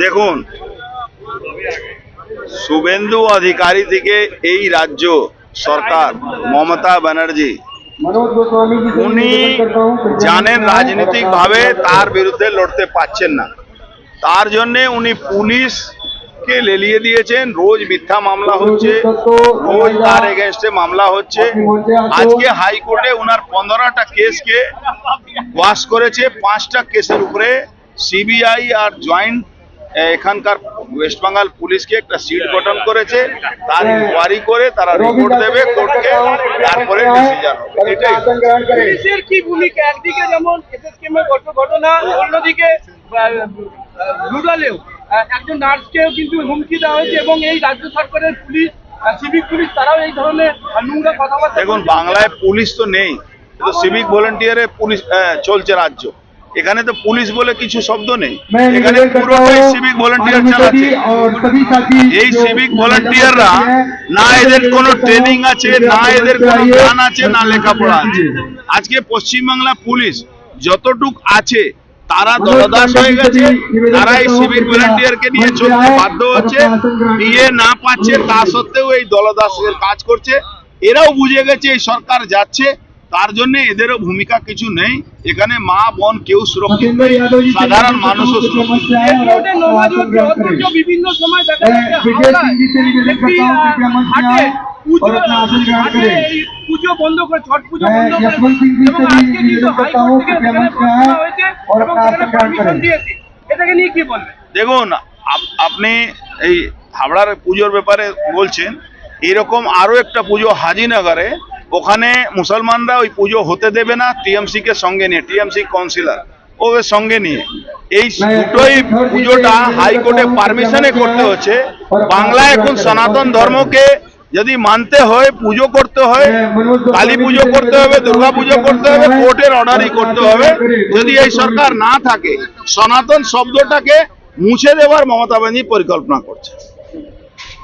দেখুন, শুভেন্দু অধিকারী থেকে এই রাজ্য সরকার মমতা ব্যানার্জি, উনি জানেন রাজনৈতিকভাবে তার বিরুদ্ধে লড়তে পারছেন না। তার জন্যে উনি পুলিশ কে লেলিয়ে দিয়েছেন। রোজ মিথ্যা মামলা হচ্ছে, রোজ তার এগেনস্টে মামলা হচ্ছে। আজকে হাইকোর্টে উনার পনেরোটা কেসকে ওয়াশ করেছে। পাঁচটা কেসের উপরে সিবিআই আর জয়েন্ট এখানকার ওয়েস্ট বেঙ্গল পুলিশকে একটা সিট গঠন করেছে তার ইনকোয়ারি করে তারা রিপোর্ট দেবে কোর্টকে তারপরে ডিসিশন এটাই। পুলিশের কি ভূমিকা? একদিকে যেমন এসএসকেমের ঘটনা অন্যদিকে রুডালেও একজন নার্সকেও কিন্তু হুমকি দেওয়া হয়েছে এবং এই রাজ্য সরকারের পুলিশ সিভিক পুলিশ তারাও এই ধরনের নোংরা কথাবার্তা দেখুন বাংলায় পুলিশ তো নেই। সিভিক ভলেন্টিয়ারে পুলিশ চলছে রাজ্য। এখানে তো পুলিশ বলে কিছু শব্দ নেই। এখানে পুরোটাই সিভিক ভলেন্টিয়ার চালাচ্ছে। এই সিভিক ভলেন্টিয়াররা না এদের কোন ট্রেনিং আছে না এদের কোন জ্ঞান আছে না লেখাপড়া আছে। আজকে পশ্চিমবাংলা পুলিশ যতটুক আছে তারা দরদাস হয়ে গেছে তারা এই সিভিক ভলান্টিয়ারকে নিয়ে চলতে বাধ্য হচ্ছে নিয়ে না পাচ্ছে তা সত্ত্বেও এই দলদাসের কাজ করছে। এরাও বুঝে গেছে এই সরকার যাচ্ছে তার জন্য এদেরও ভূমিকা কিছু নেই। এখানে মা বোন কেউ সুরক্ষিত নেই। সাধারণ মানুষও সুরক্ষিত দেখুন আপনি এই হাবড়ার পুজোর ব্যাপারে বলছেন এরকম আরও একটা পুজো হাজিনগরে ওখানে মুসলমানরা ওই পুজো হতে দেবে না টিএমসি কে সঙ্গে নিয়ে, টিএমসি কাউন্সিলর, ও সঙ্গে নিয়ে। এই দুটোই পুজোটা হাইকোর্টে পারমিশনে করতে হচ্ছে। বাংলা এখন সনাতন ধর্মকে যদি মানতে হয়, পুজো করতে হয়, কালী পুজো করতে হবে, দুর্গা পুজো করতে হবে, কোর্টের অর্ডারই করতে হবে। যদি এই সরকার না থাকে, সনাতন শব্দটাকে মুছে দেওয়ার মমতা ব্যানার্জি পরিকল্পনা করছে।